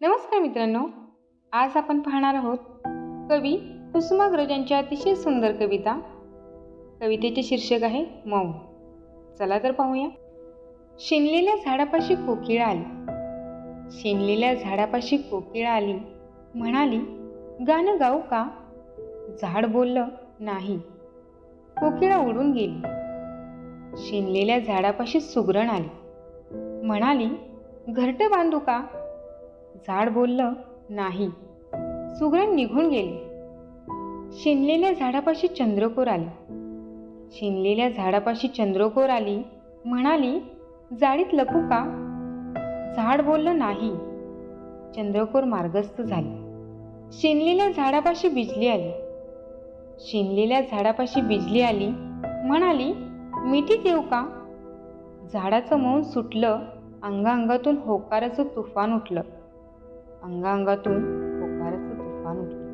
नमस्कार मित्रांनो आज आपण पाहणार आहोत कवी कुसुमाग्रज यांची अतिशय सुंदर कविता. कवितेचे शीर्षक आहे मऊ चला तर पाहूया. शिनलेल्या झाडापाशी कोकिळा आली. शिनलेल्या झाडापाशी कोकिळा आली. म्हणाली गाणं गाऊ का? झाड बोललं नाही. कोकिळा उडून गेली. शिनलेल्या झाडापाशी सुगरण आली. म्हणाली घरटं बांधू का? झाड बोललं नाही. सुग्रण निघून गेली. शिनलेल्या झाडापाशी चंद्रकोर आली. शिनलेल्या झाडापाशी चंद्रकोर आली म्हणाली जाळीत लपू का? झाड बोललं नाही. चंद्रकोर मार्गस्थ झाली. शिनलेल्या झाडापाशी बिजली आली. शिनलेल्या झाडापाशी बिजली आली म्हणाली मिठीत येऊ का? झाडाचं मौन सुटलं अंगांगातून होकाराचं तुफान उठलं. अंगांगातून होकाराचं तुफान उठलं.